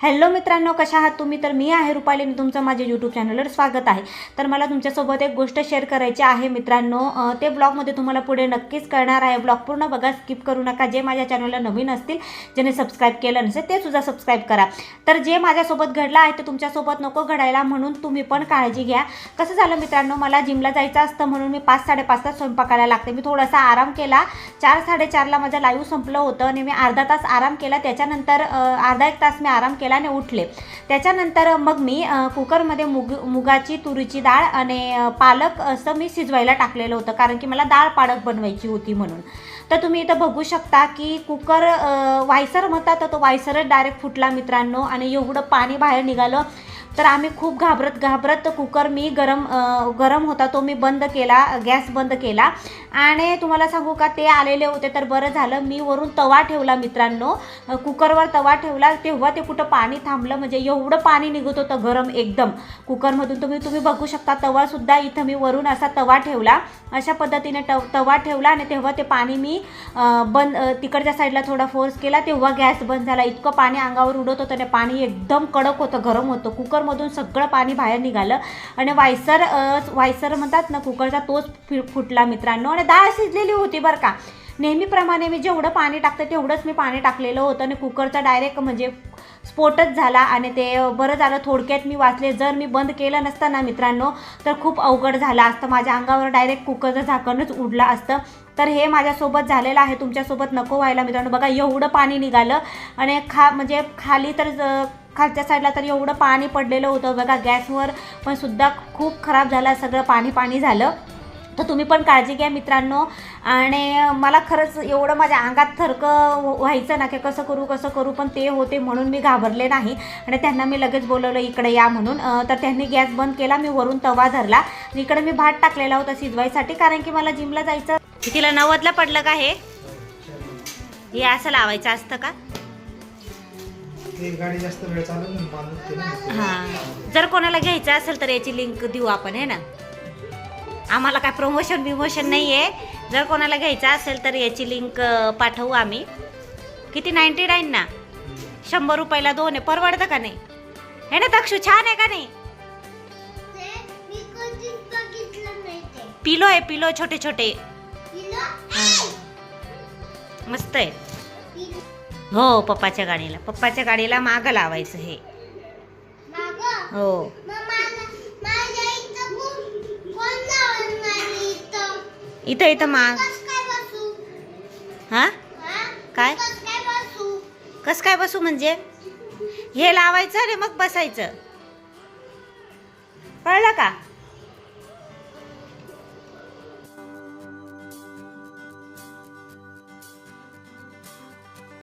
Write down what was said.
Hello मित्रांनो कशा आहात तुम्ही? तर मी आहे रुपाली आणि तुमचं माझ्या यूट्यूब चॅनलवर स्वागत आहे. तर मला तुमच्यासोबत एक गोष्ट शेअर करायची आहे मित्रांनो. ते ब्लॉगमध्ये तुम्हाला पुढे नक्कीच कळणार आहे. ब्लॉग पूर्ण बघा स्किप करू नका. जे माझ्या चॅनलला नवीन असतील ज्याने सबस्क्राईब केलं नसेल ते सुद्धा सबस्क्राईब करा. तर जे माझ्यासोबत घडलं आहे ते तुमच्यासोबत नको घडायला म्हणून तुम्ही पण काळजी घ्या. कसं झालं मित्रांनो मला जिमला जायचं असतं म्हणून मी पाच साडेपाच तास स्वयंपाकाला लागते. मी थोडासा आराम केला. चार साडेचारला माझं लाईव्ह संपलं होतं आणि मी अर्धा तास आराम केला. त्याच्यानंतर अर्धा एक तास मी आराम केला. आणि उठले. त्याच्यानंतर मग मी कुकरमध्ये मुग मुगाची तुरीची डाळ आणि पालक असं मी शिजवायला टाकलेलं होतं. कारण की मला डाळ पालक बनवायची होती म्हणून. तर तुम्ही इथं बघू शकता की कुकर वायसर म्हणतात तर तो वायसरच डायरेक्ट फुटला मित्रांनो. आणि एवढं पाणी बाहेर निघालं. तर आम्ही खूप घाबरत घाबरत कुकर मी गरम गरम होता तो मी बंद केला गॅस बंद केला. आणि तुम्हाला सांगू का ते आलेले होते तर बरं झालं. मी वरून तवा ठेवला मित्रांनो. कुकरवर तवा ठेवला. तेव्हा ते कुठं पाणी थांबलं म्हणजे एवढं पाणी निघत होतं गरम एकदम. कुकरमधून तुम्ही तुम्ही बघू शकता तवासुद्धा इथं मी वरून असा तवा ठेवला. अशा पद्धतीने टव तवा ठेवला आणि तेव्हा ते पाणी मी बंद तिकडच्या साईडला थोडा फोर्स केला. तेव्हा गॅस बंद झाला. इतकं पाणी अंगावर उडत होतं आणि पाणी एकदम कडक होतं गरम होतं. कुकरमधून सगळं पाणी बाहेर निघालं. आणि वायसर वायसर म्हणतात ना कुकरचा तोच फि- फुटला मित्रांनो. आणि डाळ शिजलेली होती बरं का. नेहमीप्रमाणे मी जेवढं पाणी टाकते तेवढंच मी पाणी टाकलेलं होतं. आणि कुकरचा डायरेक्ट म्हणजे स्फोटच झाला आणि ते बरं झालं थोडक्यात मी वाचले. जर मी बंद केलं नसतं ना मित्रांनो तर खूप अवघड झालं असतं. माझ्या अंगावर डायरेक्ट कुकरचं झाकणच उडलं असतं. तर हे माझ्यासोबत झालेलं आहे. तुमच्यासोबत नको व्हायला मित्रांनो. बघा एवढं पाणी निघालं. आणि खा म्हणजे खाली तर ज- खालच्या साईडला तर एवढं पाणी पडलेलं होतं. बघा गॅसवर पण सुद्धा खूप खराब झालं सगळं पाणी पाणी झालं. तर तुम्ही पण काळजी घ्या मित्रांनो. आणि मला खरंच एवढं माझ्या अंगात थरकं व्हायचं ना की कसं करू कसं करू पण ते होते म्हणून मी घाबरले नाही. आणि त्यांना मी लगेच बोलवलं इकडे या म्हणून. तर त्यांनी गॅस बंद केला मी वरून तवा धरला. इकडे मी भात टाकलेला होता शिजवायसाठी कारण की मला जिमला जायचं. तिला नव्वदला पडलं का हे? हे असं लावायचं असतं का? ते गाडी जास्त वेळ चालू नाही बांधून ते नाही. हां. जर कोणाला घ्यायचं असेल तर याची लिंक देऊ आपण आहे ना? आम्हाला काय प्रमोशन बिमोशन नाही आहे जर कोणाला घ्यायचं असेल तर याची लिंक पाठवू आम्ही. किती? नाईन्टी नाईन ना? शंभर रुपयाला दोन आहे. परवडतं का नाही? हे ना दक्षू? छान आहे का नाही? पिलो आहे पिलो छोटे छोटे मस्त आहे. हो पप्पाच्या गाडीला. पप्पाच्या गाडीला मागं लावायचं हे. हो. इथं इथं. माग. हा? काय? कस काय बसू म्हणजे? हे लावायचं आणि मग बसायचं. कळलं का?